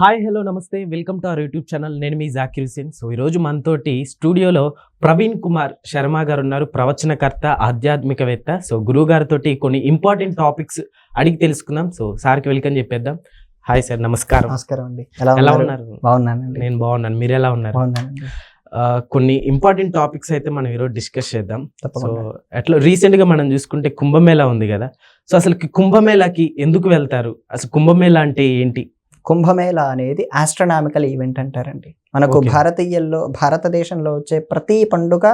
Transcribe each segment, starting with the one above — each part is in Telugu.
హాయ్ హలో నమస్తే. Welcome to our YouTube channel నేను మీ జాకిర్ హుసేన్ సో ఈరోజు మనతోటి స్టూడియోలో ప్రవీణ్ కుమార్ శర్మ గారు ఉన్నారు ప్రవచనకర్త ఆధ్యాత్మికవేత్త. సో గురువు గారితో కొన్ని ఇంపార్టెంట్ టాపిక్స్ అడిగి తెలుసుకుందాం. సో సార్కి వెల్కమ్ చెప్పేద్దాం. హాయ్ సార్ నమస్కారం. నమస్కారం అండి. ఎలా ఉన్నారు? బాగున్నానండి. నేను బాగున్నాను. మీరు ఎలా ఉన్నారు? కొన్ని ఇంపార్టెంట్ టాపిక్స్ అయితే మనం ఈరోజు డిస్కస్ చేద్దాం. సో అట్లా రీసెంట్గా మనం చూసుకుంటే కుంభమేళా ఉంది కదా. సో అసలు కుంభమేళాకి ఎందుకు వెళ్తారు? అసలు కుంభమేళా అంటే ఏంటి? కుంభమేళ అనేది ఆస్ట్రనామికల్ ఈవెంట్ అంటారండి. మనకు. భారతీయుల్లో భారతదేశంలో వచ్చే ప్రతి పండుగ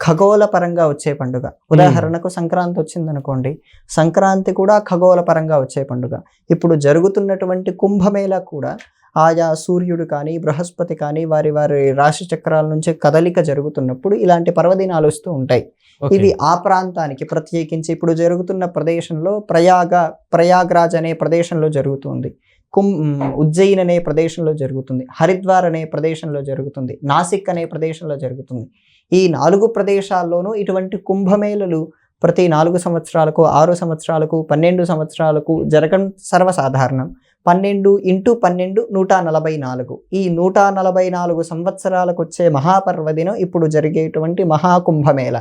ఖగోళ పరంగా వచ్చే పండుగ. ఉదాహరణకు సంక్రాంతి వచ్చింది అనుకోండి సంక్రాంతి కూడా ఖగోళ పరంగా వచ్చే పండుగ. ఇప్పుడు జరుగుతున్నటువంటి కుంభమేళ కూడా ఆయా సూర్యుడు కానీ బృహస్పతి కానీ వారి వారి రాశి చక్రాల నుంచి కదలిక జరుగుతున్నప్పుడు ఇలాంటి పర్వదినాలు వస్తూ ఉంటాయి. ఇది ఆ ప్రాంతానికి ప్రత్యేకించి ఇప్పుడు జరుగుతున్న ప్రదేశంలో ప్రయాగ ప్రయాగ్రాజ్ అనే ప్రదేశంలో జరుగుతుంది కుం ఉజ్జయిన్ అనే ప్రదేశంలో జరుగుతుంది. హరిద్వార్ అనే ప్రదేశంలో జరుగుతుంది. నాసిక్ అనే ప్రదేశంలో జరుగుతుంది. ఈ నాలుగు ప్రదేశాల్లోనూ ఇటువంటి కుంభమేళలు ప్రతి నాలుగు సంవత్సరాలకు ఆరు సంవత్సరాలకు పన్నెండు సంవత్సరాలకు జరగడం సర్వసాధారణం. పన్నెండు ఇంటూ పన్నెండు నూట నలభై నాలుగు. ఈ నూట నలభై నాలుగు సంవత్సరాలకు వచ్చే మహాపర్వదినం ఇప్పుడు జరిగేటువంటి మహాకుంభమేళ.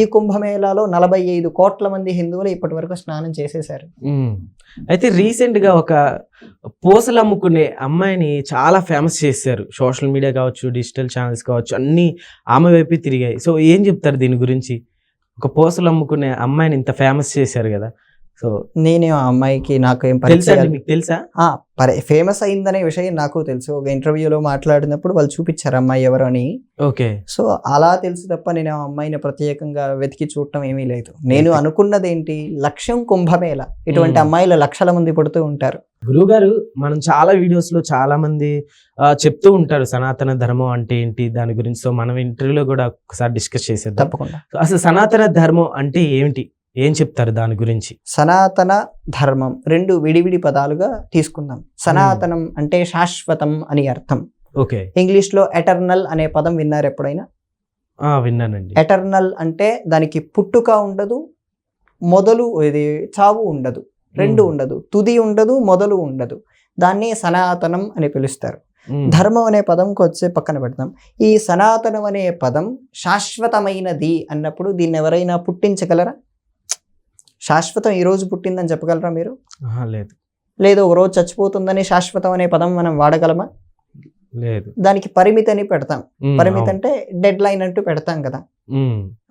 ఈ కుంభమేళాలో నలభై ఐదు కోట్ల మంది హిందువులు ఇప్పటి వరకు స్నానం చేసేశారు. అయితే రీసెంట్గా ఒక పూసలు అమ్ముకునే అమ్మాయిని చాలా ఫేమస్ చేశారు. సోషల్ మీడియా కావచ్చు డిజిటల్ ఛానల్స్ కావచ్చు అన్ని ఆమె వైపే తిరిగాయి. సో ఏం చెప్తారు దీని గురించి? ఒక పూసలు అమ్ముకునే అమ్మాయిని ఇంత ఫేమస్ చేశారు కదా. సో నేను ఆ అమ్మాయికి నాకు ఏం పరిచయం తెలుసా ఫేమస్ అయిందనే విషయం నాకు తెలుసు. ఒక ఇంటర్వ్యూలో మాట్లాడినప్పుడు వాళ్ళు చూపించారు అమ్మాయి ఎవరు అని. ఓకే. సో అలా తెలుసు తప్ప నేను ఆ అమ్మాయిని ప్రత్యేకంగా వెతికి చూడటం ఏమీ లేదు. నేను. అనుకున్నది ఏంటి లక్ష్యం కుంభమేళ. ఇటువంటి. అమ్మాయిలు లక్షల మంది పుడుతూ ఉంటారు. గురువు గారు మనం చాలా వీడియోస్లో చాలా మంది ఆ, చెప్తూ ఉంటారు సనాతన ధర్మం అంటే ఏంటి? దాని గురించి. సో మనం ఇంటర్వ్యూలో కూడా ఒకసారి డిస్కస్ చేసేద్దాం. తప్పకుండా. అసలు సనాతన ధర్మం అంటే ఏమిటి? ఏం చెప్తారు దాని గురించి? సనాతన ధర్మం రెండు విడివిడి పదాలుగా తీసుకుందాం. సనాతనం అంటే శాశ్వతం అని అర్థం. ఓకే. ఇంగ్లీష్లో ఎటర్నల్ అనే పదం విన్నారు ఎప్పుడైనా? విన్నానండి. ఎటర్నల్ అంటే దానికి పుట్టుక ఉండదు మొదలు ఇది చావు ఉండదు రెండు. ఉండదు తుది ఉండదు మొదలు ఉండదు. దాన్ని సనాతనం అని పిలుస్తారు. ధర్మం అనే పదంకి వచ్చే పక్కన పెడతాం ఈ సనాతనం అనే పదం శాశ్వతమైనది అన్నప్పుడు దీన్ని ఎవరైనా పుట్టించగలరా? శాశ్వతం ఈ రోజు పుట్టిందని చెప్పగలరా మీరు? లేదు. లేదు ఒక రోజు చచ్చిపోతుందని శాశ్వతం అనే పదం మనం వాడగలమా? లేదు. దానికి పరిమితి అని పెడతాం పరిమితి. అంటే డెడ్ లైన్ అంటూ పెడతాం కదా.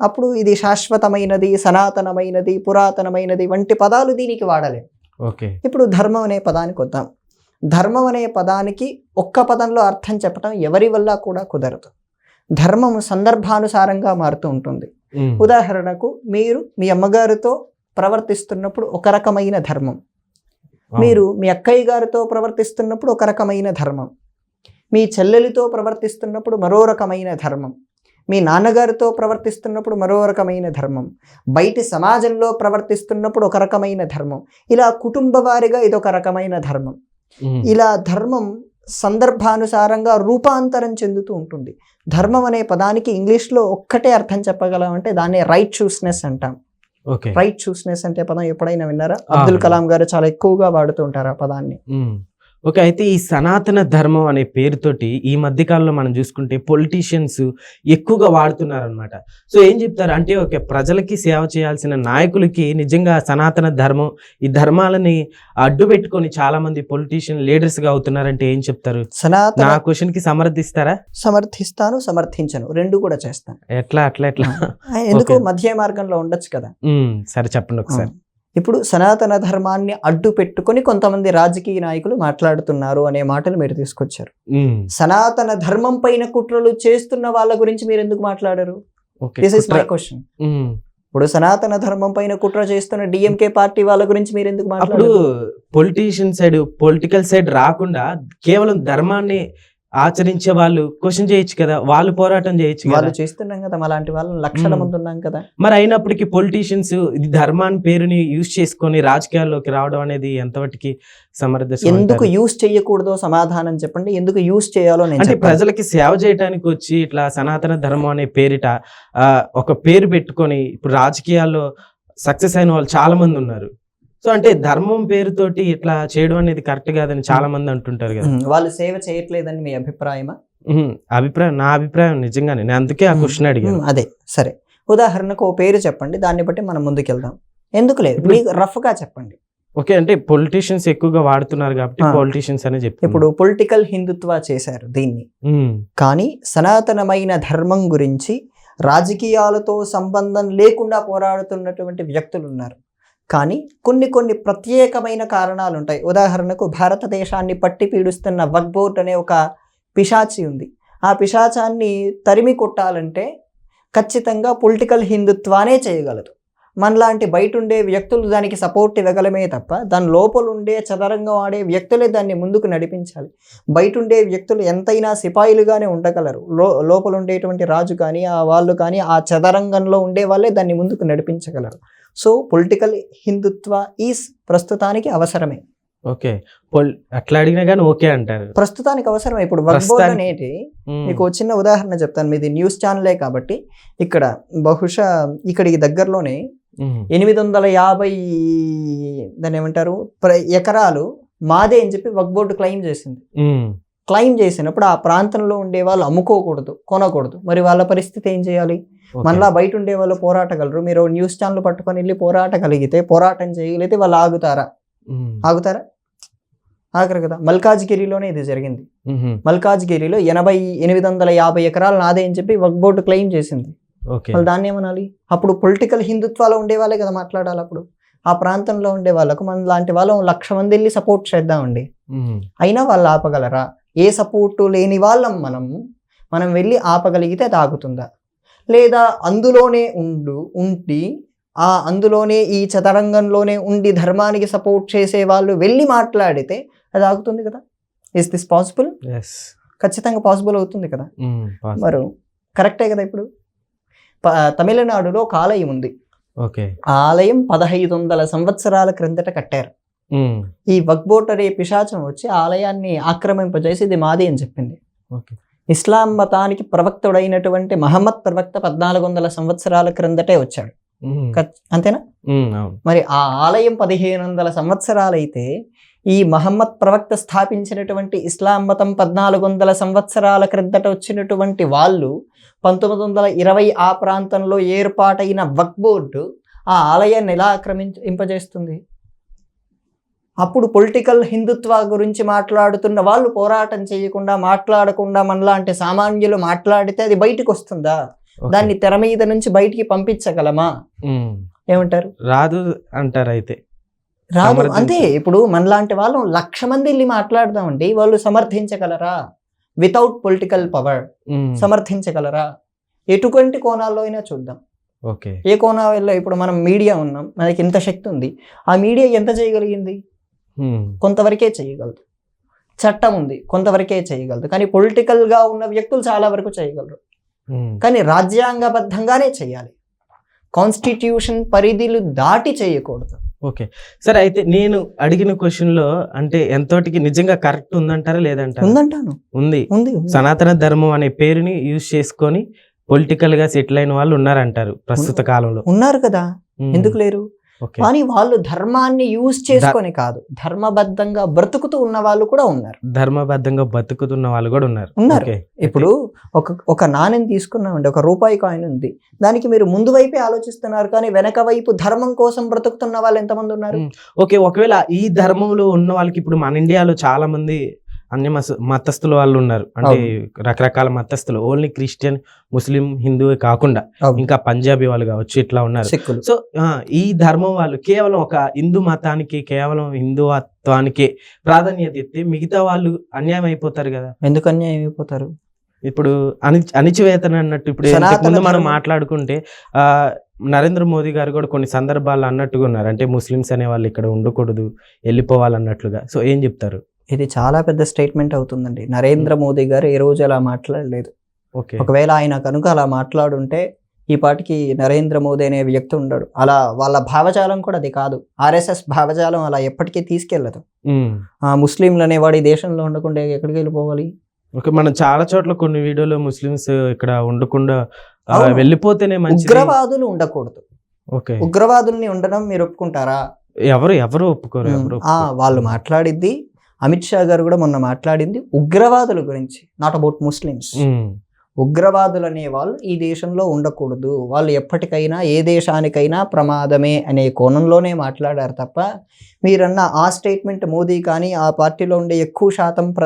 అప్పుడు ఇది శాశ్వతమైనది సనాతనమైనది పురాతనమైనది వంటి పదాలు దీనికి వాడలేం. ఓకే. ఇప్పుడు ధర్మం అనే పదానికి వద్దాం. ధర్మం అనే పదానికి ఒక్క పదంలో అర్థం చెప్పడం ఎవరి వల్ల కూడా కుదరదు. ధర్మం సందర్భానుసారంగా మారుతూ ఉంటుంది. ఉదాహరణకు మీరు మీ అమ్మగారితో ప్రవర్తిస్తున్నప్పుడు ఒక రకమైన ధర్మం. మీరు మీ అక్కయ్య గారితో ప్రవర్తిస్తున్నప్పుడు ఒక రకమైన ధర్మం. మీ చెల్లెలితో ప్రవర్తిస్తున్నప్పుడు మరో రకమైన ధర్మం. మీ నాన్నగారితో ప్రవర్తిస్తున్నప్పుడు మరో రకమైన ధర్మం. బయటి సమాజంలో ప్రవర్తిస్తున్నప్పుడు ఒక రకమైన ధర్మం. ఇలా కుటుంబ వారిగా ఇదొక రకమైన ధర్మం. ఇలా ధర్మం సందర్భానుసారంగా రూపాంతరం చెందుతూ ఉంటుంది. ధర్మం అనే పదానికి ఇంగ్లీష్లో ఒక్కటే అర్థం చెప్పగలం అంటే దాన్ని రైట్ చూస్నెస్ అంటాం. రైట్ చూస్నెస్ అంటే పదం ఎప్పుడైనా విన్నారా అబ్దుల్. కలాం గారు చాలా ఎక్కువగా వాడుతూ ఉంటారు ఆ పదాన్ని. ఓకే అయితే ఈ సనాతన ధర్మం అనే పేరుతోటి ఈ మధ్య కాలంలో మనం చూసుకుంటే పొలిటీషియన్స్ ఎక్కువగా వాడుతున్నారు అనమాట సో ఏం చెప్తారు? అంటే ఓకే ప్రజలకి సేవ చేయాల్సిన నాయకులకి నిజంగా సనాతన ధర్మం ఈ ధర్మాలని అడ్డు పెట్టుకొని చాలా మంది పొలిటీషియన్ లీడర్స్గా అవుతున్నారంటే ఏం చెప్తారు? సనాతన నా క్వశ్చన్కి సమర్థిస్తారా? సమర్థిస్తాను సమర్థించను. రెండు కూడా చేస్తాను. ఎట్లా అట్లా ఎట్లా? ఎందుకు. మధ్య మార్గంలో ఉండొచ్చు కదా. సరే చెప్పండి ఒకసారి. ఇప్పుడు సనాతన ధర్మాన్ని అడ్డు పెట్టుకొని కొంతమంది రాజకీయ నాయకులు మాట్లాడుతున్నారు అనే మాటలు మీరు తీసుకొచ్చారు. సనాతన ధర్మం పైన కుట్రలు చేస్తున్న వాళ్ళ గురించి మీరు ఎందుకు మాట్లాడరు? This is my question. ఇప్పుడు సనాతన ధర్మం పైన కుట్ర చేస్తున్న డిఎంకే పార్టీ వాళ్ళ గురించి మీరు ఎందుకు మాట్లాడరు? పొలిటీషియన్ సైడ్ పొలిటికల్ సైడ్ రాకుండా కేవలం ధర్మాన్ని ఆచరించే వాళ్ళు క్వశ్చన్ చేయొచ్చు కదా వాళ్ళు పోరాటం చేయొచ్చు వాళ్ళు చేస్తున్నాం కదా అలాంటి వాళ్ళని లక్షల. మంది ఉన్నాం కదా. మరి అయినప్పటికీ పొలిటీషియన్స్ ఇది ధర్మాన్ని పేరుని యూజ్ చేసుకొని రాజకీయాల్లోకి రావడం అనేది ఎంతవరకు సమర్థ ఎందుకు యూస్ చేయకూడదో సమాధానం చెప్పండి. ఎందుకు యూస్ చేయాలో అంటే. ప్రజలకి సేవ చేయడానికి వచ్చి ఇట్లా సనాతన ధర్మం అనే పేరిట ఆ, ఒక పేరు పెట్టుకొని ఇప్పుడు రాజకీయాల్లో సక్సెస్ అయిన వాళ్ళు చాలా మంది ఉన్నారు. సో అంటే ధర్మం పేరుతోటి ఇట్లా చేయడం అనేది కరెక్ట్ కాదని చాలా మంది అంటుంటారు కదా. వాళ్ళు సేవ చేయట్లేదని మీ అభిప్రాయమా? అభిప్రాయం నా అభిప్రాయం నిజంగానే. నేను అందుకే ఆ క్వశ్చన్ అడిగాను. అదే సరే. ఉదాహరణకు ఓ పేరు చెప్పండి దాన్ని బట్టి మనం ముందుకెళ్దాం. ఎందుకు లేదు? మీకు రఫ్గా చెప్పండి. ఓకే అంటే పొలిటీషియన్స్ ఎక్కువగా వాడుతున్నారు కాబట్టి. పొలిటీషియన్స్ అనే చెప్తాను ఇప్పుడు పొలిటికల్ హిందుత్వ చేశారు దీన్ని. కానీ సనాతనమైన ధర్మం గురించి రాజకీయాలతో సంబంధం లేకుండా పోరాడుతున్నటువంటి వ్యక్తులు ఉన్నారు. కానీ కొన్ని కొన్ని ప్రత్యేకమైన కారణాలు ఉంటాయి ఉదాహరణకు భారతదేశాన్ని పట్టి పీడిస్తున్న వక్బోర్డ్ అనే ఒక పిశాచి ఉంది. ఆ పిశాచాన్ని తరిమి కొట్టాలంటే ఖచ్చితంగా పొలిటికల్ హిందుత్వానే చేయగలదు. మనలాంటి బయట ఉండే వ్యక్తులు దానికి సపోర్ట్ ఇవ్వగలమే తప్ప దాని లోపల ఉండే చదరంగం ఆడే వ్యక్తులే దాన్ని ముందుకు నడిపించాలి. బయట ఉండే వ్యక్తులు ఎంతైనా సిపాయిలుగానే ఉండగలరు. లో లోపల ఉండేటువంటి రాజు కానీ ఆ వాళ్ళు కానీ ఆ చదరంగంలో ఉండే వాళ్ళే దాన్ని ముందుకు నడిపించగలరు. సో పొలిటికల్ హిందుత్వ ఈస్ ప్రస్తుతానికి అవసరమే. ఓకే. అట్లా అడిగినా కానీ ఓకే అంటారు. ప్రస్తుతానికి అవసరమే. ఇప్పుడు వర్క్ బోర్డ్ అనేది మీకు చిన్న ఉదాహరణ చెప్తాను. మీది న్యూస్ ఛానలే కాబట్టి ఇక్కడ బహుశా ఇక్కడికి దగ్గరలోనే ఎనిమిది వందల యాభై దాన్ని ఏమంటారు? ఎకరాలు మాదే అని చెప్పి వక్ బోర్డు క్లెయిమ్ చేసింది. క్లెయిమ్ చేసినప్పుడు ఆ ప్రాంతంలో ఉండే వాళ్ళు అమ్ముకోకూడదు కొనకూడదు. మరి వాళ్ళ పరిస్థితి ఏం చేయాలి? మనలా బయట ఉండే వాళ్ళు పోరాటగలరు. మీరు న్యూస్ ఛానల్ పట్టుకొని వెళ్ళి పోరాటగలిగితే పోరాటం చేయగలిగితే వాళ్ళు ఆగుతారా? ఆగుతారా? ఆగరు కదా. మల్కాజ్గిరిలోనే ఇది జరిగింది. మల్కాజ్గిరిలో ఎనభై ఎనిమిది వందల యాభై ఎకరాలు నాదే అని చెప్పి వక్ బోర్డు క్లెయిమ్ చేసింది. వాళ్ళు దాన్ని ఏమనాలి? అప్పుడు పొలిటికల్ హిందుత్వాలో ఉండే వాళ్ళే కదా మాట్లాడాలి అప్పుడు. ఆ ప్రాంతంలో ఉండే వాళ్ళకు మన లాంటి వాళ్ళం లక్ష మంది వెళ్ళి సపోర్ట్ చేద్దామండి. అయినా వాళ్ళు ఆపగలరా? ఏ సపోర్టు లేని వాళ్ళం మనం. మనం వెళ్ళి ఆపగలిగితే అది ఆగుతుందా? లేదా అందులోనే ఉండు ఉండి ఆ అందులోనే ఈ చదరంగంలోనే ఉండి ధర్మానికి సపోర్ట్ చేసే వాళ్ళు వెళ్ళి మాట్లాడితే అది ఆగుతుంది కదా? Is this possible. ఖచ్చితంగా పాసిబుల్ అవుతుంది కదా? పాస్. మరి కరెక్టే కదా ఇప్పుడు? తమిళనాడులో ఒక ఆలయం ఉంది. ఓకే ఆలయం పదహైదు వందల సంవత్సరాల క్రిందట కట్టారు. ఉమ్, ఈ వక్బోట్ అనే పిశాచం వచ్చి ఆలయాన్ని ఆక్రమింపజేసి ఇది మాది అని చెప్పింది. ఓకే ఇస్లాం మతానికి ప్రవక్తుడైనటువంటి మహమ్మద్ ప్రవక్త పద్నాలుగు వందల సంవత్సరాల క్రిందటే వచ్చాడు. అంతేనా? మరి ఆ ఆలయం పదిహేను వందల సంవత్సరాలైతే ఈ మహమ్మద్ ప్రవక్త స్థాపించినటువంటి ఇస్లాం మతం పద్నాలుగు వందల సంవత్సరాల క్రిందట వచ్చినటువంటి వాళ్ళు పంతొమ్మిది వందల ఇరవై ఆ ప్రాంతంలో ఏర్పాటైన వక్ బోర్డు ఆ ఆలయాన్ని ఎలా ఆక్రమింపజేస్తుంది అప్పుడు పొలిటికల్ హిందుత్వ గురించి మాట్లాడుతున్న వాళ్ళు పోరాటం చేయకుండా మాట్లాడకుండా మనలాంటి సామాన్యులు మాట్లాడితే అది బయటకు వస్తుందా. దాన్ని తెర మీద నుంచి బయటికి పంపించగలమా? ఏమంటారు? రాదు అంటారు అయితే. రాదు. అంతే ఇప్పుడు మనలాంటి వాళ్ళు లక్ష మంది వెళ్ళి మాట్లాడదామండి. వాళ్ళు సమర్థించగలరా? వితౌట్ పొలిటికల్ పవర్ సమర్థించగలరా? ఎటువంటి కోణాల్లో అయినా చూద్దాం. ఓకే. ఏ కోణాల్లో ఇప్పుడు మనం మీడియా ఉన్నాం. మనకి ఇంత శక్తి ఉంది. ఆ మీడియా ఎంత చేయగలిగింది? కొంతవరకే చేయగలదు చట్టం ఉంది కొంతవరకే చేయగలదు కానీ పొలిటికల్గా ఉన్న వ్యక్తులు చాలా వరకు చేయగలరు. కానీ రాజ్యాంగబద్ధంగానే చేయాలి. కాన్స్టిట్యూషన్ పరిధిలు దాటి చేయకూడదు. ఓకే. సరే అయితే నేను అడిగిన క్వశ్చన్లో అంటే ఎంతోటికి నిజంగా కరెక్ట్ ఉందంటారా లేదంటారా? ఉందంటాను. ఉంది. ఉంది. సనాతన ధర్మం అనే పేరుని యూజ్ చేసుకొని పొలిటికల్గా సెటిల్ అయిన వాళ్ళు ఉన్నారంటారు ప్రస్తుత కాలంలో. ఉన్నారు కదా. ఎందుకు లేరు? కానీ వాళ్ళు ధర్మాన్ని యూజ్ చేసుకొని కాదు. ధర్మబద్ధంగా బ్రతుకుతూ ఉన్న వాళ్ళు కూడా ఉన్నారు. ధర్మబద్ధంగా బతుకుతున్న వాళ్ళు కూడా ఉన్నారు. ఉన్నారు. ఇప్పుడు ఒక ఒక నాణ్యం తీసుకున్నామండి ఒక రూపాయి కాయిన్ ఉంది. దానికి మీరు ముందు వైపే ఆలోచిస్తున్నారు కానీ వెనక వైపు ధర్మం కోసం బ్రతుకుతున్న వాళ్ళు ఎంతమంది ఉన్నారు. ఓకే ఒకవేళ ఈ ధర్మంలో ఉన్న వాళ్ళకి ఇప్పుడు మన ఇండియాలో చాలా మంది అన్ని మత మతస్థుల వాళ్ళు ఉన్నారు అంటే రకరకాల మతస్థులు. ఓన్లీ క్రిస్టియన్ ముస్లిం హిందూ కాకుండా. ఇంకా పంజాబీ వాళ్ళు కావచ్చు ఇట్లా ఉన్నారు. సో ఆ, ఈ ధర్మం వాళ్ళు కేవలం ఒక హిందూ మతానికి కేవలం హిందుత్వానికి ప్రాధాన్యత ఇస్తే మిగతా వాళ్ళు అన్యాయం అయిపోతారు కదా. ఎందుకు అన్యాయం అయిపోతారు? ఇప్పుడు అని అణిచివేతన అన్నట్టు ఇప్పుడు ముందు మనం మాట్లాడుకుంటే ఆ నరేంద్ర మోదీ గారు కూడా కొన్ని సందర్భాల్లో అన్నట్టుగా ఉన్నారు. అంటే ముస్లిమ్స్ అనే వాళ్ళు ఇక్కడ ఉండకూడదు వెళ్ళిపోవాలన్నట్లుగా. సో ఏం చెప్తారు? ఇది చాలా పెద్ద స్టేట్మెంట్ అవుతుందండి. నరేంద్ర మోదీ గారు ఏ రోజు అలా మాట్లాడలేదు. ఓకే. ఒకవేళ ఆయన కనుక అలా మాట్లాడుంటే ఈ పాటికి నరేంద్ర మోదీ అనే వ్యక్తి ఉండడు. అలా వాళ్ళ భావజాలం కూడా అది కాదు. ఆర్ఎస్ఎస్ భావజాలం అలా ఎప్పటికీ తీసుకెళ్ళదు ఉమ్. ఆ ముస్లింలు అనేవాడు ఈ దేశంలో ఉండకుండా ఎక్కడికి వెళ్ళిపోవాలి? ఓకే మనం చాలా చోట్ల కొన్ని వీడియోలో ముస్లిమ్స్ ఇక్కడ ఉండకుండా. వెళ్ళిపోతేనే మంచిది. ఉగ్రవాదులు ఉండకూడదు. ఓకే. ఉగ్రవాదుల్ని ఉండడం మీరు ఒప్పుకుంటారా? ఎవరు ఎవరు ఒప్పుకోరు ఎవరు ఒప్పుకోరు. వాళ్ళు మాట్లాడింది అమిత్ షా గారు కూడా మొన్న మాట్లాడింది ఉగ్రవాదుల గురించి నాట్ అబౌట్ ముస్లిమ్స్ ఉగ్రవాదులు అనే వాళ్ళు ఈ దేశంలో ఉండకూడదు. వాళ్ళు ఎప్పటికైనా ఏ దేశానికైనా ప్రమాదమే అనే కోణంలోనే మాట్లాడారు తప్ప మీరన్న ఆ స్టేట్మెంట్ మోదీ కానీ ఆ పార్టీలో ఉండే ఎక్కువ శాతం ప్ర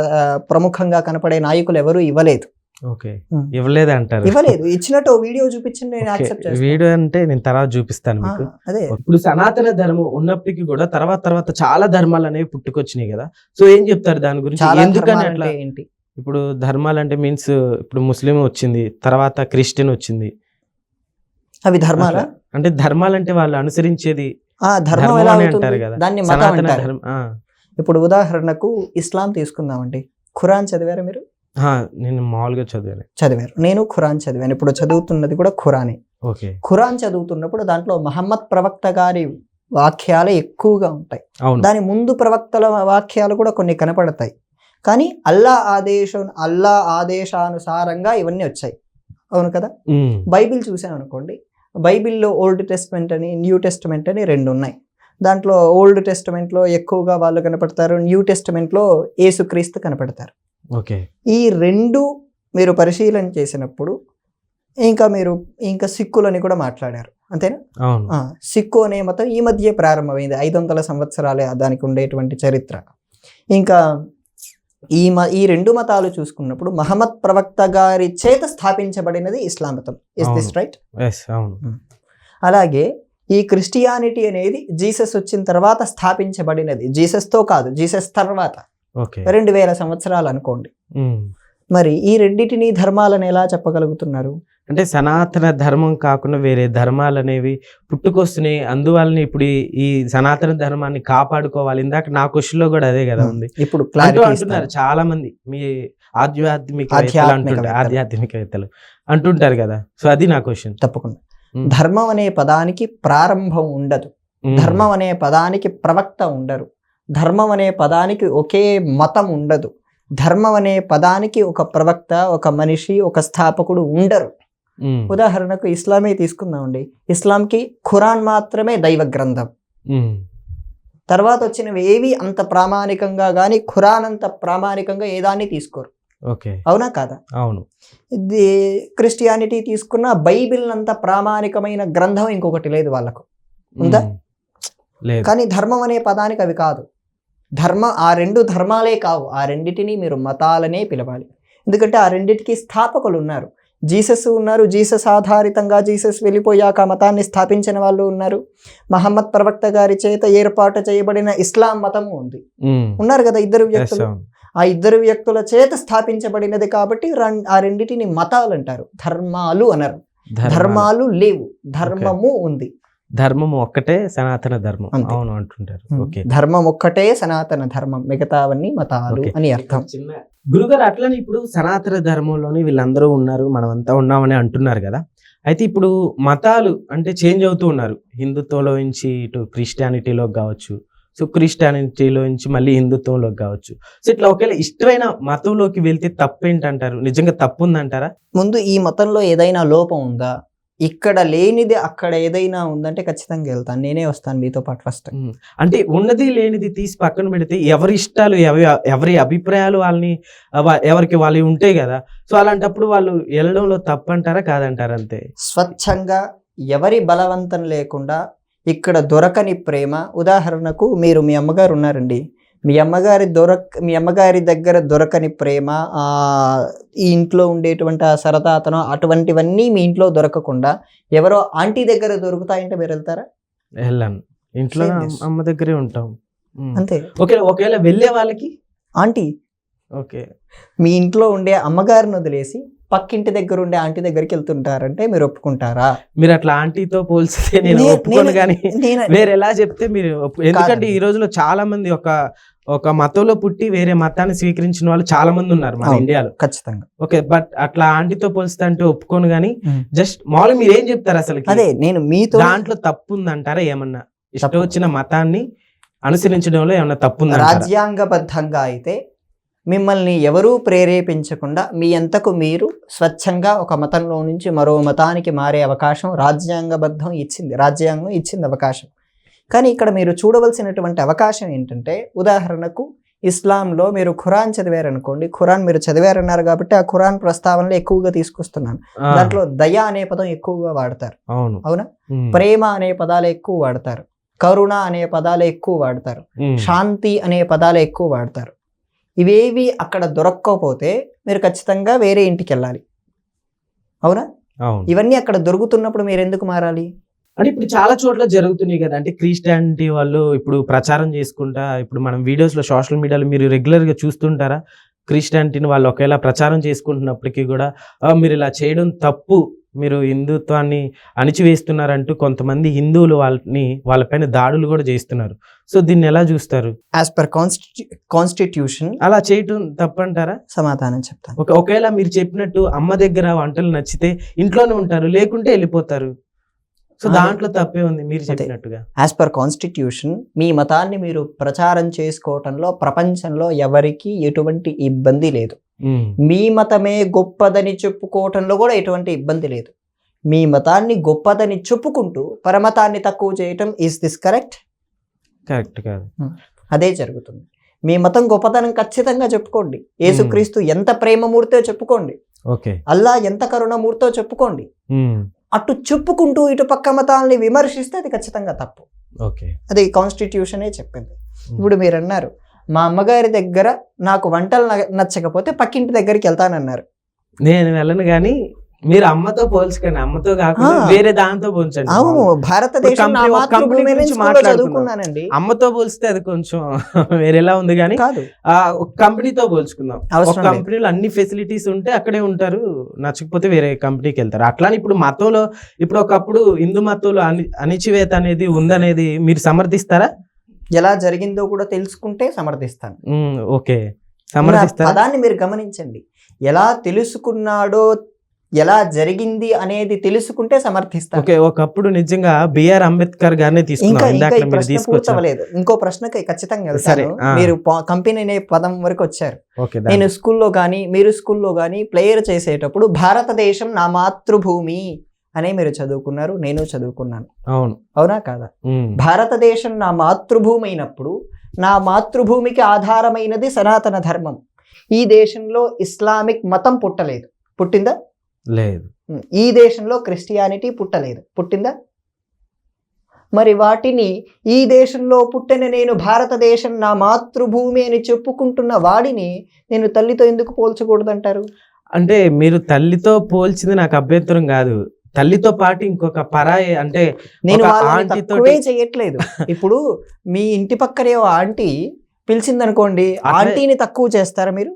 ప్రముఖంగా కనపడే నాయకులు ఎవరు ఇవ్వలేదు. ఓకే. ఇవ్వలేదు అంటారు. ఇవ్వలేదు. ఇచ్చినట్టు వీడియో చూపించండి నేను యాక్సెప్ట్ వీడియో అంటే నేను తర్వాత చూపిస్తాను మీకు. అదే. ఇప్పుడు సనాతన ధర్మం ఉన్నప్పటికీ కూడా తర్వాత తర్వాత చాలా ధర్మాలు అనేవి పుట్టుకొచ్చినాయి కదా. సో ఏం చెప్తారు దాని గురించి? ఎందుకని అట్లా అంటే ఏంటి? ఇప్పుడు ధర్మాలు అంటే మీన్స్ ఇప్పుడు ముస్లిం వచ్చింది తర్వాత క్రిస్టియన్ వచ్చింది. అవి ధర్మాలా. అంటే ధర్మాలు అంటే వాళ్ళు అనుసరించేది ధర్మం అంటారు కదా. దాన్ని మతం సనాతన అంటారు. ఇప్పుడు ఉదాహరణకు ఇస్లాం తీసుకుందామండి. ఖురాన్ చదివారా మీరు? నేను మామూలుగా చదివాను. చదివారు. నేను ఖురాన్ చదివాను. ఇప్పుడు చదువుతున్నది కూడా ఖురానే. ఓకే. ఖురాన్ చదువుతున్నప్పుడు దాంట్లో మహమ్మద్ ప్రవక్త గారి వాక్యాలు ఎక్కువగా ఉంటాయి. దాని ముందు ప్రవక్తల వాక్యాలు కూడా కొన్ని కనపడతాయి. కానీ అల్లా ఆదేశం అల్లా ఆదేశానుసారంగా ఇవన్నీ వచ్చాయి. అవును కదా? బైబిల్ చూసామనుకోండి బైబిల్లో ఓల్డ్ టెస్ట్మెంట్ అని న్యూ టెస్ట్మెంట్ అని రెండు ఉన్నాయి. దాంట్లో ఓల్డ్ టెస్ట్మెంట్లో ఎక్కువగా వాళ్ళు కనపడతారు న్యూ టెస్ట్మెంట్లో యేసుక్రీస్తు కనపడతారు. ఓకే. ఈ రెండు మీరు పరిశీలన చేసినప్పుడు ఇంకా మీరు ఇంకా సిక్కులని కూడా మాట్లాడారు. అంతేనా? సిక్కు అనే మతం ఈ మధ్య ప్రారంభమైంది. ఐదు వందల సంవత్సరాలే దానికి ఉండేటువంటి చరిత్ర. ఇంకా ఈ మ ఈ రెండు మతాలు చూసుకున్నప్పుడు మహమ్మద్ ప్రవక్త గారి చేత స్థాపించబడినది ఇస్లాం మతం. Is this. రైట్ అలాగే ఈ క్రిస్టియానిటీ అనేది జీసస్ వచ్చిన తర్వాత స్థాపించబడినది. జీసస్తో కాదు జీసస్ తర్వాత. రెండు వేల సంవత్సరాలు అనుకోండి. మరి ఈ రెండింటిని ధర్మాలను ఎలా చెప్పగలుగుతున్నారు? అంటే సనాతన ధర్మం కాకుండా వేరే ధర్మాలు అనేవి పుట్టుకొస్తున్నాయి. అందువలన ఇప్పుడు ఈ- సనాతన ధర్మాన్ని కాపాడుకోవాలి. ఇందాక నా క్వశ్చన్లో కూడా అదే కదా ఉంది. ఇప్పుడు అంటున్నారు చాలా మంది మీ ఆధ్యాత్మిక. ఆధ్యాత్మికవేత్తలు. అంటుంటారు. కదా. సో అది నా క్వశ్చన్. తప్పకుండా. ధర్మం అనే పదానికి ప్రారంభం ఉండదు. ధర్మం అనే పదానికి ప్రవక్త ఉండరు. ధర్మం అనే పదానికి ఒకే మతం ఉండదు. ధర్మం అనే పదానికి ఒక ప్రవక్త ఒక మనిషి ఒక స్థాపకుడు ఉండరు. ఉదాహరణకు ఇస్లామే తీసుకుందామండి. ఇస్లాంకి ఖురాన్ మాత్రమే దైవ గ్రంథం. తర్వాత వచ్చినవి ఏవి అంత ప్రామాణికంగా కానీ ఖురాన్ అంత ప్రామాణికంగా ఏదాన్ని తీసుకోరు. ఓకే. అవునా కాదా? అవును. ఇది క్రిస్టియానిటీ తీసుకున్న బైబిల్ అంత ప్రామాణికమైన గ్రంథం ఇంకొకటి లేదు వాళ్ళకు. ఉందా? కానీ ధర్మం అనే పదానికి అవి కాదు. ధర్మ ఆ రెండు ధర్మాలే కావు. ఆ రెండిటిని మీరు మతాలనే పిలవాలి. ఎందుకంటే ఆ రెండిటికి స్థాపకులు ఉన్నారు. జీసస్ ఉన్నారు. జీసస్ ఆధారితంగా జీసస్ వెళ్ళిపోయాక మతాన్ని స్థాపించిన వాళ్ళు ఉన్నారు. మహమ్మద్ ప్రవక్త గారి చేత ఏర్పాటు చేయబడిన ఇస్లాం మతము ఉంది. ఉన్నారు కదా ఇద్దరు వ్యక్తులు. ఆ ఇద్దరు వ్యక్తుల చేత స్థాపించబడినది కాబట్టి ఆ రెండిటిని మతాలు అంటారు. ధర్మాలు అనరు. ధర్మాలు. లేవు. ధర్మము ఉంది. ధర్మం ఒక్కటే సనాతన ధర్మం. అవును అంటుంటారు. ఓకే. ధర్మం ఒక్కటే సనాతన ధర్మం. మిగతావన్నీ మతాలు. అని అర్థం. చిన్న గురుగారు అట్లనే ఇప్పుడు సనాతన ధర్మంలోనే వీళ్ళందరూ ఉన్నారు మనమంతా ఉన్నామని అంటున్నారు కదా. అయితే ఇప్పుడు మతాలు అంటే చేంజ్ అవుతూ ఉన్నారు. హిందుత్వంలో నుంచి ఇటు క్రిస్టియానిటీలోకి కావచ్చు సో క్రిస్టియానిటీలో నుంచి మళ్ళీ హిందుత్వంలోకి కావచ్చు. సో ఇట్లా ఒకవేళ ఇష్టమైన మతంలోకి వెళ్తే తప్పు ఏంటంటారు నిజంగా తప్పు ఉందంటారా ముందు ఈ మతంలో ఏదైనా లోపం ఉందా? ఇక్కడ లేనిది అక్కడ ఏదైనా ఉందంటే ఖచ్చితంగా వెళ్తాను. నేనే వస్తాను మీతో పాటు ఫస్ట్. అంటే ఉన్నది లేనిది తీసి పక్కన పెడితే ఎవరి ఇష్టాలు ఎవరి ఎవరి అభిప్రాయాలు వాళ్ళని ఎవరికి వాళ్ళు ఉంటాయి కదా. సో అలాంటప్పుడు వాళ్ళు వెళ్ళడంలో తప్పు అంటారా కాదంటారా అంతే? స్వచ్ఛంగా ఎవరి బలవంతం లేకుండా ఇక్కడ దొరకని ప్రేమ. ఉదాహరణకు మీరు మీ అమ్మగారు ఉన్నారండి. మీ అమ్మగారి దొరక మీ అమ్మగారి దగ్గర దొరకని ప్రేమ ఆ, ఈ ఇంట్లో ఉండేటువంటి ఆ సరదాతనం అటువంటివన్నీ మీ ఇంట్లో దొరకకుండా ఎవరో ఆంటీ దగ్గర దొరుకుతాయంటే మీరు వెళ్తారా? వెళ్ళాను. ఇంట్లో. అమ్మ దగ్గరే ఉంటాం. అంతే. ఓకే ఒకవేళ వెళ్ళే వాళ్ళకి? ఆంటీ. ఓకే. మీ ఇంట్లో ఉండే అమ్మగారిని వదిలేసి పక్కింటి దగ్గర ఉండే ఆంటీ దగ్గరికి వెళ్తుంటారంటే మీరు ఒప్పుకుంటారా మీరు అట్లా ఆంటీతో పోల్చితే నేను ఒప్పుకోను కానీ వేరే ఎలా చెప్తే మీరు ఎందుకంటే. ఈ రోజులో చాలా మంది ఒక ఒక మతంలో పుట్టి వేరే మతాన్ని స్వీకరించిన వాళ్ళు చాలా మంది ఉన్నారు మన. ఇండియాలో ఖచ్చితంగా ఓకే బట్ అట్లా ఆంటీతో పోల్స్తే అంటే ఒప్పుకోను కానీ జస్ట్ మామూలుగా మీరు ఏం చెప్తారు అసలు అదే నేను మీతో దాంట్లో తప్పు ఉందంటారా ఏమన్నా ఇష్టం. వచ్చిన మతాన్ని అనుసరించడంలో ఏమన్నా తప్పు రాజ్యాంగబద్ధంగా అయితే మిమ్మల్ని ఎవరూ ప్రేరేపించకుండా మీ అంతకు మీరు స్వచ్ఛంగా ఒక మతంలో నుంచి మరో మతానికి మారే అవకాశం రాజ్యాంగబద్ధం ఇచ్చింది రాజ్యాంగం ఇచ్చింది అవకాశం. కానీ ఇక్కడ మీరు చూడవలసినటువంటి అవకాశం ఏంటంటే ఉదాహరణకు ఇస్లాంలో మీరు ఖురాన్ చదివారనుకోండి ఖురాన్ మీరు చదివారన్నారు కాబట్టి ఆ ఖురాన్ ప్రస్తావనలు ఎక్కువగా తీసుకొస్తున్నాను. దాంట్లో దయ అనే పదం ఎక్కువగా వాడతారు. అవును. ప్రేమ అనే పదాలు ఎక్కువ వాడతారు. కరుణ అనే పదాలు ఎక్కువ వాడతారు. శాంతి అనే పదాలు ఎక్కువ వాడతారు. ఇవేవి అక్కడ దొరక్కపోతే మీరు ఖచ్చితంగా వేరే ఇంటికి వెళ్ళాలి అవునా? అవును. ఇవన్నీ అక్కడ దొరుకుతున్నప్పుడు మీరు ఎందుకు మారాలి? అంటే ఇప్పుడు చాలా చోట్ల జరుగుతున్నాయి కదా. అంటే క్రిస్టియానిటీ వాళ్ళు ఇప్పుడు ప్రచారం చేసుకుంటా ఇప్పుడు మనం వీడియోస్లో సోషల్ మీడియాలో మీరు రెగ్యులర్గా చూస్తుంటారా? క్రిస్టియానిటీని వాళ్ళు ఒకవేళ ప్రచారం చేసుకుంటున్నప్పటికీ కూడా "ఆ, మీరు ఇలా చేయడం తప్పు. మీరు హిందుత్వాన్ని అణిచివేస్తున్నారంటూ కొంతమంది హిందువులు వాళ్ళని వాళ్ళపైన దాడులు కూడా చేస్తున్నారు సో దీన్ని ఎలా చూస్తారు? యాజ్ పర్ కాన్స్టి కాన్స్టిట్యూషన్ అలా చేయటం తప్పంటారా? సమాధానం చెప్తాను. ఒక ఒకవేళ మీరు చెప్పినట్టు అమ్మ దగ్గర వంటలు నచ్చితే ఇంట్లోనే ఉంటారు లేకుంటే వెళ్ళిపోతారు. సో. దాంట్లో తప్పే ఉంది మీరు. చెప్పినట్టుగా. యాజ్ పర్ కాన్స్టిట్యూషన్ మీ మతాన్ని మీరు ప్రచారం చేసుకోవటంలో ప్రపంచంలో ఎవరికి ఎటువంటి ఇబ్బంది లేదు. మీ మతమే గొప్పదని చెప్పుకోవటంలో కూడా ఎటువంటి ఇబ్బంది లేదు. మీ మతాన్ని గొప్పదని చెప్పుకుంటూ పరమతాన్ని తక్కువ చేయటం ఈస్ దిస్ కరెక్ట్ కరెక్ట్ కాదు. అదే జరుగుతుంది. మీ మతం గొప్పతనం ఖచ్చితంగా చెప్పుకోండి. యేసుక్రీస్తు ఎంత ప్రేమమూర్తో చెప్పుకోండి. ఓకే. అల్లా ఎంత కరుణమూర్తో చెప్పుకోండి. అటు చెప్పుకుంటూ ఇటు పక్క మతాల్ని విమర్శిస్తే అది ఖచ్చితంగా తప్పు. ఓకే. అది కాన్స్టిట్యూషనే చెప్పింది. ఇప్పుడు మీరు అన్నారు మా అమ్మగారి దగ్గర నాకు వంటలు నచ్చకపోతే పక్కింటి దగ్గరికి వెళ్తానన్నారు. నేను వెళ్ళను కానీ మీరు అమ్మతో పోల్చుకోండి. అమ్మతో కాకుండా. వేరే దాంతో పోల్చండి. అవును భారతదేశం. చదువుకున్నానండి. అమ్మతో పోల్స్తే అది కొంచెం వేరేలా ఉంది కానీ కంపెనీతో పోల్చుకుందాం. ఒక. కంపెనీలో అన్ని ఫెసిలిటీస్ ఉంటే అక్కడే ఉంటారు నచ్చకపోతే వేరే కంపెనీకి వెళ్తారు. అట్లానే ఇప్పుడు మతంలో ఇప్పుడు ఒకప్పుడు హిందూ మతంలో అణిచివేత అనేది ఉందనేది మీరు సమర్థిస్తారా? ఎలా జరిగిందో కూడా తెలుసుకుంటే సమర్థిస్తాను. ఓకే. నా సమర్థిస్తారా? పదాన్ని మీరు గమనించండి. ఎలా తెలుసుకున్నాడో ఎలా జరిగింది అనేది తెలుసుకుంటే సమర్థిస్తాను. ఓకే ఒకప్పుడు నిజంగా బిఆర్ అంబేద్కర్ గారినే ఇంకా తీసుకున్నాం. ఇంకా ప్రశ్నకి ఖచ్చితంగా సరే. మీరు కంపెనీ అనే పదం వరకు వచ్చారు. నేను స్కూల్లో కానీ మీరు స్కూల్లో కానీ ప్లేయర్ చేసేటప్పుడు భారతదేశం నా మాతృభూమి అనే మీరు చదువుకున్నారు నేను చదువుకున్నాను. అవును. అవునా కాదా? భారతదేశం నా మాతృభూమి అయినప్పుడు నా మాతృభూమికి ఆధారమైనది సనాతన ధర్మం. ఈ దేశంలో ఇస్లామిక్ మతం పుట్టలేదు. పుట్టిందా? లేదు. ఈ దేశంలో క్రిస్టియానిటీ పుట్టలేదు. పుట్టిందా? మరి వాటిని ఈ దేశంలో పుట్టిన నేను భారతదేశం నా మాతృభూమి అని చెప్పుకుంటున్న వాడిని నేను తల్లితో ఎందుకు పోల్చకూడదంటారు? అంటే మీరు తల్లితో పోల్చింది నాకు అభ్యంతరం కాదు. తల్లితో పాటు ఇంకొక పరాయి అంటే నేను తక్కువే చేయట్లేదు. ఇప్పుడు మీ ఇంటి పక్కనే ఓ ఆంటీ పిలిచిందనుకోండి ఆంటీని తక్కువ చేస్తారా మీరు?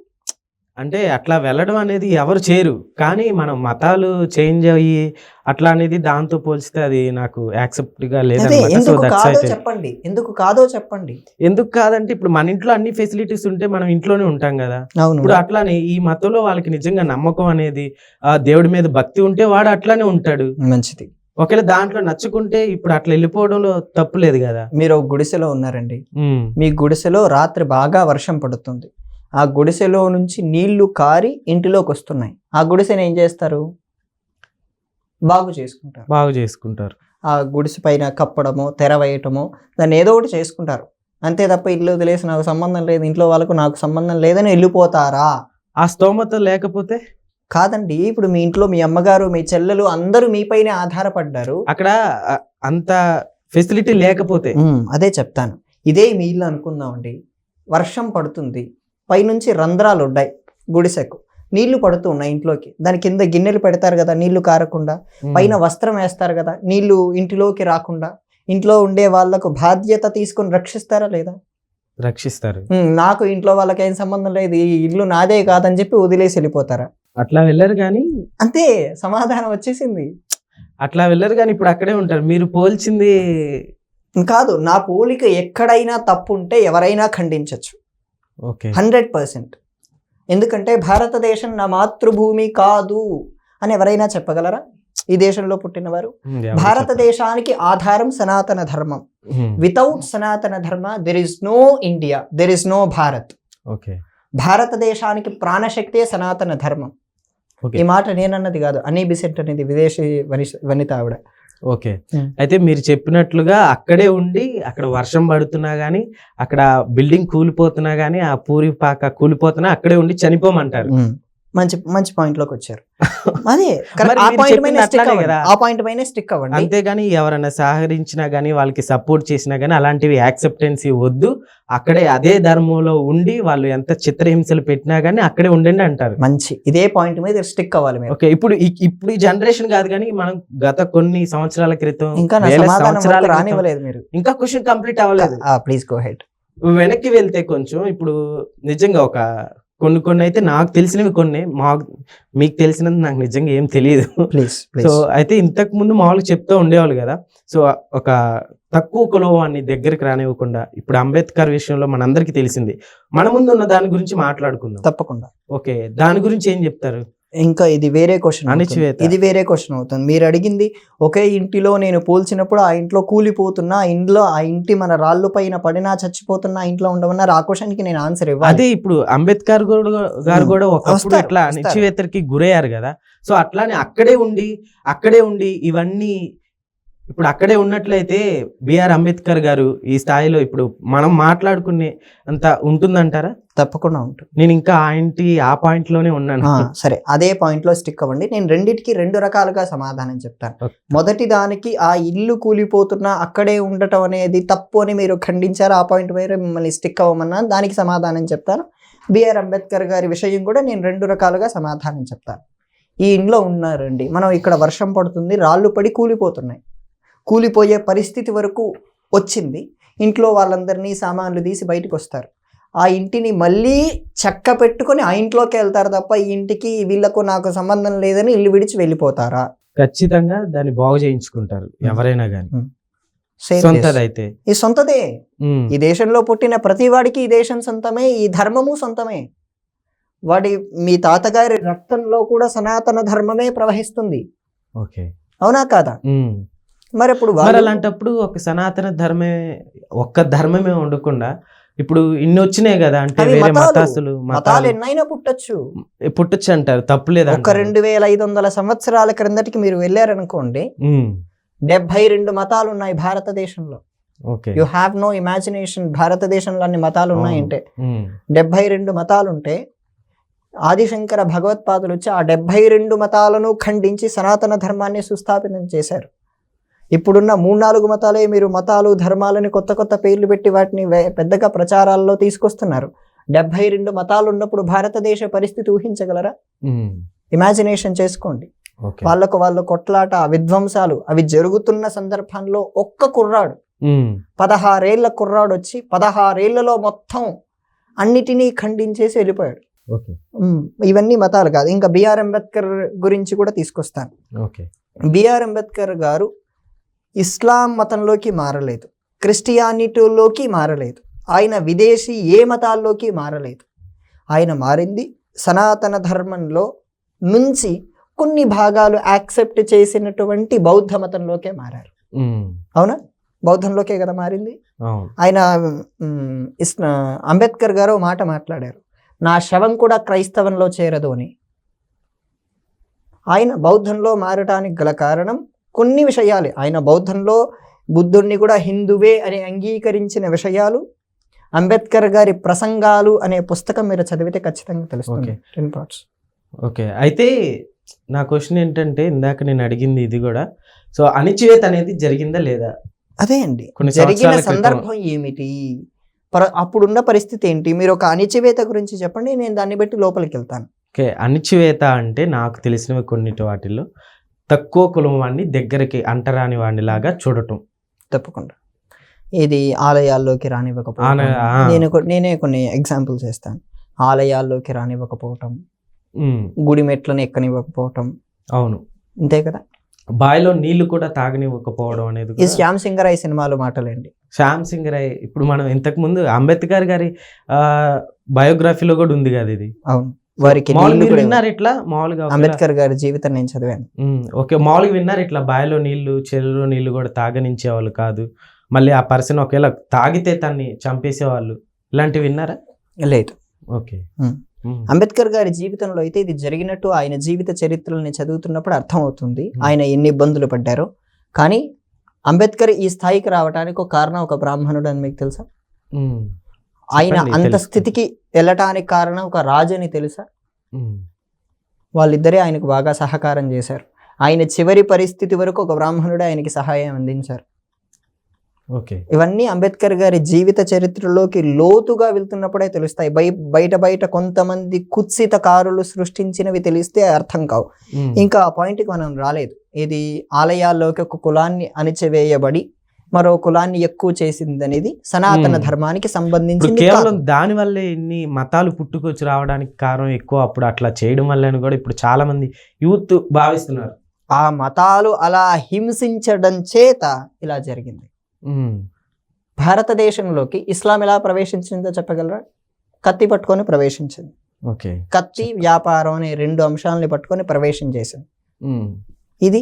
అంటే అట్లా వెళ్ళడం అనేది ఎవరు చేయరు. కానీ మనం మతాలు చేంజ్ అయ్యి అట్లా అనేది దాంతో పోల్చితే అది నాకు యాక్సెప్ట్గా లేదన్నమాట. చెప్పండి. ఎందుకు కాదో చెప్పండి. ఎందుకు కాదంటే ఇప్పుడు మన ఇంట్లో అన్ని ఫెసిలిటీస్ ఉంటే మనం ఇంట్లోనే ఉంటాం కదా. ఇప్పుడు అట్లానే ఈ మతంలో వాళ్ళకి నిజంగా నమ్మకం అనేది ఆ దేవుడి మీద భక్తి ఉంటే వాడు అట్లానే ఉంటాడు. మంచిది. ఒకవేళ దాంట్లో నచ్చుకుంటే ఇప్పుడు అట్లా వెళ్ళిపోవడంలో తప్పు లేదు కదా. మీరు ఒక గుడిసెలో ఉన్నారండి. మీ గుడిసెలో రాత్రి బాగా వర్షం పడుతుంది. ఆ గుడిసెలో నుంచి నీళ్ళు కారి ఇంటిలోకి వస్తున్నాయి ఆ గుడిసెని ఏం చేస్తారు? బాగు చేసుకుంటారు. బాగు చేసుకుంటారు. ఆ గుడిసె పైన కప్పడమో తెర వేయటమో దాన్ని ఏదో ఒకటి చేసుకుంటారు. అంతే తప్ప ఇల్లు వదిలేసి నాకు సంబంధం లేదు ఇంట్లో వాళ్ళకు నాకు సంబంధం లేదని వెళ్ళిపోతారా? ఆ స్తోమత లేకపోతే? కాదండి ఇప్పుడు మీ ఇంట్లో మీ అమ్మగారు మీ చెల్లెలు అందరూ మీపైనే ఆధారపడ్డారు. అక్కడ అంత ఫెసిలిటీ లేకపోతే? అదే చెప్తాను. ఇదే మీ ఇల్లు అనుకుందామండి. వర్షం పడుతుంది. పైనుంచి రంధ్రాలు ఉన్నాయి గుడిసెకు. నీళ్ళు పడుతూ ఉన్నాయి ఇంట్లోకి. దాని కింద గిన్నెలు పెడతారు కదా నీళ్ళు కారకుండా. పైన వస్త్రం వేస్తారు కదా నీళ్ళు ఇంటిలోకి రాకుండా. ఇంట్లో ఉండే వాళ్ళకు బాధ్యత తీసుకొని రక్షిస్తారా లేదా? రక్షిస్తారు. నాకు ఇంట్లో వాళ్ళకి ఏం సంబంధం లేదు ఈ ఇల్లు నాదే కాదని చెప్పి వదిలేసి వెళ్ళిపోతారా? అట్లా వెళ్ళరు కానీ అంతే సమాధానం వచ్చేసింది. అట్లా వెళ్ళరు కానీ ఇప్పుడు అక్కడే ఉంటారు. మీరు పోల్చింది కాదు నా పోలిక ఎక్కడైనా తప్పు ఉంటే ఎవరైనా ఖండించవచ్చు హండ్రెడ్ పర్సెంట్. ఎందుకంటే భారతదేశం నా మాతృభూమి కాదు అని ఎవరైనా చెప్పగలరా? ఈ దేశంలో పుట్టినవారు? భారతదేశానికి ఆధారం సనాతన ధర్మం. Without Sanatana Dharma there is no India there is no Bharat okay. భారతదేశానికి ప్రాణశక్తే సనాతన ధర్మం. ఈ మాట నేనన్నది కాదు. అనీ బిసెంట్ అనేది విదేశీ వని- వనిత ఆవిడ. Okay Hmm. అయితే మీరు చెప్పినట్లుగా అక్కడే ఉండి అక్కడ వర్షం పడుతున్నా గానీ అక్కడ బిల్డింగ్ కూలిపోతున్నా గానీ ఆ పూరి పాక కూలిపోతున్నా అక్కడే ఉండి చనిపోమంటారు ఉమ్. మంచి మంచి పాయింట్లోకి వచ్చారు. అదే ఆ పాయింట్ పైన స్టిక్ కదా. ఆ పాయింట్ పైన స్టిక్ అవ్వండి. అంతేగాని ఎవరైనా సహకరించినా గానీ వాళ్ళకి సపోర్ట్ చేసినా గానీ అలాంటివి యాక్సెప్టెన్సీ వద్దు అక్కడే అదే ధర్మంలో ఉండి వాళ్ళు ఎంత చిత్రహింసలు పెట్టినా గానీ అక్కడే ఉండండి అంటారు. మంచి. ఇదే పాయింట్ మీద స్టిక్ అవ్వాలి మీరు. ఓకే ఇప్పుడు ఇప్పుడు ఈ జనరేషన్ కాదు కానీ మనం గత కొన్ని సంవత్సరాల క్రితం ఇంకా సంవత్సరాల రానివ్వలేదు మీరు. ఇంకా క్వశ్చన్ కంప్లీట్ అవ్వలేదు. ప్లీజ్ గో హెడ్ వెనక్కి వెళ్తే కొంచెం ఇప్పుడు నిజంగా ఒక కొన్ని కొన్ని అయితే నాకు తెలిసినవి కొన్ని. మాకు మీకు తెలిసినది నాకు నిజంగా ఏం తెలియదు. ప్లీజ్ సో అయితే ఇంతకు ముందు మామూలుగా చెప్తూ ఉండేవాళ్ళు కదా. సో ఒక తక్కువ కులవాన్ని దగ్గరికి రానివ్వకుండా ఇప్పుడు అంబేద్కర్ విషయంలో మనందరికీ తెలిసింది. మన ముందు ఉన్న దాని గురించి మాట్లాడుకుందాం. తప్పకుండా. ఓకే దాని గురించి ఏం చెప్తారు? ఇంకా ఇది వేరే క్వశ్చన్ అణచివేత. ఇది వేరే క్వశ్చన్ అవుతుంది మీరు అడిగింది ఒకే ఇంటిలో నేను పోల్చినప్పుడు ఆ ఇంట్లో కూలిపోతున్నా ఇంట్లో ఆ ఇంటి మన రాళ్ళు పైన పడినా చచ్చిపోతున్నా ఇంట్లో ఉండమన్నారు ఆ క్వశ్చన్కి నేను ఆన్సర్ ఇవ్వాలి అదే ఇప్పుడు అంబేద్కర్ గారు. కూడా ఒకప్పుడు ఇట్లా వస్తారు. అణచివేతకి గురయ్యారు కదా సో అట్లానే అక్కడే ఉండి అక్కడే ఉండి ఇవన్నీ ఇప్పుడు అక్కడే ఉన్నట్లయితే బిఆర్ అంబేద్కర్ గారు ఈ స్థాయిలో ఇప్పుడు మనం మాట్లాడుకునే అంత ఉంటుందంటారా? తప్పకుండా ఉంటుంది. నేను ఇంకా ఆ ఇంటి ఆ పాయింట్లోనే ఉన్నాను సరే. అదే పాయింట్లో స్టిక్ అవ్వండి. నేను రెండిటికి రెండు రకాలుగా సమాధానం చెప్తాను. మొదటి దానికి ఆ ఇల్లు కూలిపోతున్నా అక్కడే ఉండటం అనేది తప్పు అని మీరు ఖండించారు. ఆ పాయింట్ వేరే మిమ్మల్ని స్టిక్ అవ్వమన్నా దానికి సమాధానం చెప్తాను. బిఆర్ అంబేద్కర్ గారి విషయం కూడా నేను రెండు రకాలుగా సమాధానం చెప్తాను. ఈ ఇంట్లో ఉన్నారండి. మనం ఇక్కడ వర్షం పడుతుంది రాళ్ళు పడి కూలిపోతున్నాయి. కూలిపోయే పరిస్థితి వరకు వచ్చింది. ఇంట్లో వాళ్ళందరినీ సామాన్లు తీసి బయటకు వస్తారు. ఆ ఇంటిని మళ్ళీ చెక్క పెట్టుకొని ఆ ఇంట్లోకి వెళ్తారు తప్ప ఈ ఇంటికి వీళ్ళకు నాకు సంబంధం లేదని ఇల్లు విడిచి వెళ్ళిపోతారా? ఖచ్చితంగా దాన్ని బాగు చేయించుకుంటారు ఎవరైనా this. సొంతదైతే ఈ సొంతదే. ఈ దేశంలో పుట్టిన ప్రతి వాడికి ఈ దేశం సొంతమే ఈ ధర్మము సొంతమే. వాడి మీ తాతగారి రక్తంలో కూడా సనాతన ధర్మమే ప్రవహిస్తుంది. ఓకే. అవునా కాదా. మరి ఇప్పుడు మరి అలాంటప్పుడు ఒక సనాతన ధర్మే ఒక్క ధర్మమే ఉండకుండా ఇప్పుడు ఇన్ని వచ్చినాయి కదా అంటే వేరే మతాలు. మతాసులు మతాలు. ఎన్నైనా పుట్టచ్చు. పుట్టొచ్చు అంటారు తప్పులేదు ఒక రెండు వేల ఐదు వందల సంవత్సరాల క్రిందటికి మీరు వెళ్ళారనుకోండి డెబ్బై రెండు మతాలు ఉన్నాయి భారతదేశంలో. Okay. You have no imagination భారతదేశంలో అన్ని మతాలు ఉన్నాయంటే. డెబ్బై రెండు మతాలు ఉంటే ఆదిశంకర భగవత్పాదులు వచ్చి ఆ డెబ్బై రెండు మతాలను ఖండించి సనాతన ధర్మాన్ని సుస్థాపితం చేశారు. ఇప్పుడున్న మూడు నాలుగు మతాలే మీరు మతాలు ధర్మాలని కొత్త కొత్త పేర్లు పెట్టి వాటిని పెద్దగా ప్రచారాల్లో తీసుకొస్తున్నారు. డెబ్బై రెండు మతాలు ఉన్నప్పుడు భారతదేశ పరిస్థితి ఊహించగలరా? ఇమాజినేషన్ చేసుకోండి. వాళ్ళకు వాళ్ళ కొట్లాట విధ్వంసాలు అవి జరుగుతున్న సందర్భంలో ఒక్క కుర్రాడు పదహారేళ్ళ కుర్రాడు వచ్చి పదహారేళ్ళలో మొత్తం అన్నిటినీ ఖండించేసి వెళ్ళిపోయాడు. ఇవన్నీ మతాలు కాదు. ఇంకా బిఆర్ అంబేద్కర్ గురించి కూడా తీసుకొస్తాను. ఓకే. బిఆర్ అంబేద్కర్ గారు ఇస్లాం మతంలోకి మారలేదు. క్రిస్టియానిటీలోకి మారలేదు. ఆయన విదేశీ ఏ మతాల్లోకి మారలేదు. ఆయన మారింది సనాతన ధర్మంలో నుంచి కొన్ని భాగాలు యాక్సెప్ట్ చేసినటువంటి బౌద్ధ మతంలోకే మారారు. అవునా? బౌద్ధంలోకే కదా మారింది? ఆయన అంబేద్కర్ గారు మాట మాట్లాడారు. నా శవం కూడా క్రైస్తవంలో చేరదు అని. ఆయన బౌద్ధంలో మారటానికి గల కారణం కొన్ని విషయాలు. ఆయన బౌద్ధంలో బుద్ధుణ్ణి కూడా హిందువే అని అంగీకరించిన విషయాలు అంబేద్కర్ గారి ప్రసంగాలు అనే పుస్తకం మీరు చదివితే ఖచ్చితంగా తెలుస్తుంది. Ten parts okay. అయితే నా క్వశ్చన్ ఏంటంటే ఇందాక నేను అడిగింది ఇది కూడా. సో అణిచివేత అనేది జరిగిందా లేదా? అదే అండి. జరిగిన. సందర్భం ఏమిటి? పర- అప్పుడున్న పరిస్థితి ఏంటి? మీరు ఒక అణిచివేత గురించి చెప్పండి నేను దాన్ని బట్టి లోపలికి వెళ్తాను. ఓకే. అణిచివేత అంటే నాకు తెలిసినవి కొన్నిటి వాటిల్లో. తక్కువ కులం వాడిని దగ్గరికి అంటరాని వాడిని లాగా చూడటం. తప్పకుండా. ఇది ఆలయాల్లోకి ఆ. నేను నేనే కొన్ని ఎగ్జాంపుల్స్ చేస్తాను. ఆలయాల్లోకి రానివ్వకపోవటం. గుడి మెట్లను ఎక్కనివ్వకపోవటం. అవును. అంతే కదా? బావిలో నీళ్ళు కూడా తాగనివ్వకపోవడం అనేది ఈ శ్యామ్ సింగ్ రాయ్ సినిమాలు మాటలండి. శ్యామ్ సింగ్ రాయ్ ఇప్పుడు మనం ఇంతకు ముందు అంబేద్కర్ గారి బయోగ్రఫీలో కూడా ఉంది కదా ఇది? అవును. వారికి విన్నారు ఇట్లా? మామూలుగా అంబేద్కర్ గారి జీవితం నేను చదివాను. ఓకే మామూలుగా విన్నారు ఇట్లా బావిలో నీళ్ళు చెరువులో నీళ్ళు కూడా తాగనించేవాళ్ళు కాదు. మళ్ళీ ఆ పర్సన్ ఒకవేళ తాగితే తన్ని చంపేసేవాళ్ళు. ఇలాంటివి విన్నారా? లేదు. ఓకే. అంబేద్కర్ గారి జీవితంలో అయితే ఇది జరిగినట్టు ఆయన జీవిత చరిత్రల్ని చదువుతున్నప్పుడు అర్థమవుతుంది. ఆయన ఎన్ని ఇబ్బందులు పడ్డారో. కానీ అంబేద్కర్ ఈ స్థాయికి రావడానికి ఒక కారణం ఒక బ్రాహ్మణుడు అని మీకు తెలుసా? ఆయన అంత. స్థితికి వెళ్ళటానికి కారణం ఒక రాజు అని తెలుసా వాళ్ళిద్దరే ఆయనకు బాగా సహకారం చేశారు. ఆయన చివరి పరిస్థితి వరకు ఒక బ్రాహ్మణుడు ఆయనకి సహాయం అందించారు. ఓకే. ఇవన్నీ అంబేద్కర్ గారి జీవిత చరిత్రలోకి లోతుగా వెళ్తున్నప్పుడే తెలుస్తాయి. బయ బయట బయట కొంతమంది కుత్సితకారులు సృష్టించినవి తెలిస్తే అర్థం కావు. ఇంకా ఆ పాయింట్కి మనం రాలేదు. ఇది ఆలయాల్లోకి ఒక కులాన్ని అణిచివేయబడి మరో కులాన్ని ఎక్కువ చేసింది అనేది సనాతన. ధర్మానికి సంబంధించింది కేవలం. దాని వల్లే ఇన్ని మతాలు పుట్టుకొచ్చి రావడానికి కారణం ఎక్కువ అప్పుడు అట్లా చేయడం వల్లని కూడా ఇప్పుడు చాలా మంది యూత్ భావిస్తున్నారు. ఆ మతాలు అలా హింసించడం చేత ఇలా జరిగింది. భారతదేశంలోకి ఇస్లాం ఎలా ప్రవేశించిందో చెప్పగలరా? కత్తి పట్టుకొని ప్రవేశించింది. ఓకే. కత్తి వ్యాపారం అనే రెండు అంశాలని పట్టుకొని ప్రవేశం చేసింది. ఇది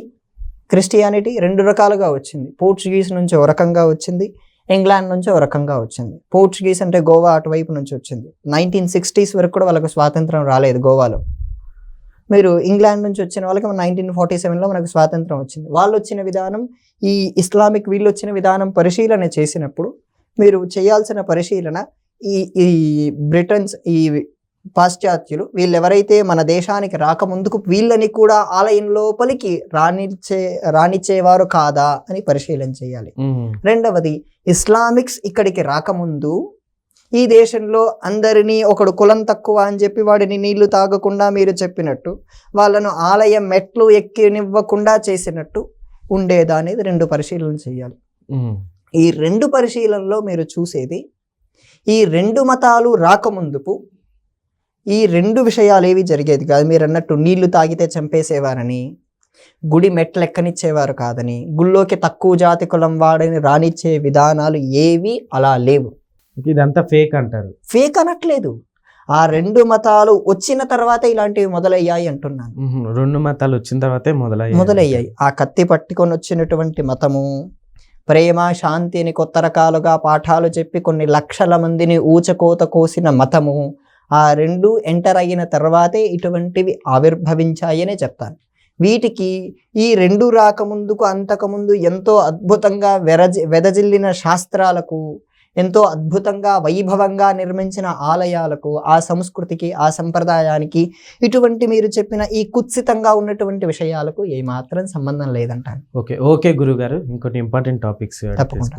క్రిస్టియానిటీ రెండు రకాలుగా వచ్చింది. పోర్చుగీస్ నుంచి ఒక రకంగా వచ్చింది. ఇంగ్లాండ్ నుంచి ఒక రకంగా వచ్చింది. పోర్చుగీస్ అంటే గోవా అటువైపు నుంచి వచ్చింది. నైన్టీన్ సిక్స్టీస్ వరకు కూడా వాళ్ళకు స్వాతంత్రం రాలేదు గోవాలో. మీరు ఇంగ్లాండ్ నుంచి వచ్చిన వాళ్ళకి నైన్టీన్ ఫార్టీ సెవెన్లో మనకు స్వాతంత్రం వచ్చింది. వాళ్ళు వచ్చిన విధానం ఈ ఇస్లామిక్ వీళ్ళు వచ్చిన విధానం పరిశీలన చేసినప్పుడు మీరు చేయాల్సిన పరిశీలన ఈ ఈ బ్రిటన్స్ ఈ పాశ్చాత్యులు వీళ్ళు ఎవరైతే మన దేశానికి రాకముందుకు వీళ్ళని కూడా ఆలయం లోపలికి రానిచ్చే రానిచ్చేవారు కాదా అని పరిశీలన చేయాలి. రెండవది ఇస్లామిక్స్ ఇక్కడికి రాకముందు ఈ దేశంలో అందరినీ ఒకడు కులం తక్కువ అని చెప్పి వాడిని నీళ్ళు తాగకుండా మీరు చెప్పినట్టు వాళ్ళను ఆలయం మెట్లు ఎక్కినివ్వకుండా చేసినట్టు ఉండేదా అనేది రెండు పరిశీలన చేయాలి. ఈ రెండు పరిశీలనలో మీరు చూసేది ఈ రెండు మతాలు రాకముందుపు ఈ రెండు విషయాలు ఏవి జరిగేది కాదు. మీరు అన్నట్టు నీళ్ళు తాగితే చంపేసేవారని గుడి మెట్లు ఎక్కనిచ్చేవారు కాదని గుళ్ళోకి తక్కువ జాతి కులం వాడని రానిచ్చే విధానాలు ఏవి అలా లేవు. ఇదంతా ఫేక్ అంటారు. ఫేక్ అనట్లేదు. ఆ రెండు మతాలు వచ్చిన తర్వాత ఇలాంటివి మొదలయ్యాయి అంటున్నాను. రెండు మతాలు వచ్చిన తర్వాతే మొదలయ్యాయి మొదలయ్యాయి. ఆ కత్తి పట్టుకొని వచ్చినటువంటి మతము ప్రేమ శాంతి అని కొత్త రకాలుగా పాఠాలు చెప్పి కొన్ని లక్షల మందిని ఊచకోత కోసిన మతము ఆ రెండు ఎంటర్ అయిన తర్వాతే ఇటువంటివి ఆవిర్భవించాయనే చెప్తాను. వీటికి ఈ రెండు రాకముందుకు అంతకుముందు ఎంతో అద్భుతంగా వెరజి వెదజిల్లిన శాస్త్రాలకు ఎంతో అద్భుతంగా వైభవంగా నిర్మించిన ఆలయాలకు ఆ సంస్కృతికి ఆ సంప్రదాయానికి ఇటువంటి మీరు చెప్పిన ఈ కుత్సితంగా ఉన్నటువంటి విషయాలకు ఏమాత్రం సంబంధం లేదంటాను. ఓకే ఓకే గురుగారు. ఇంకోటి ఇంపార్టెంట్ టాపిక్స్ తప్పకుండా.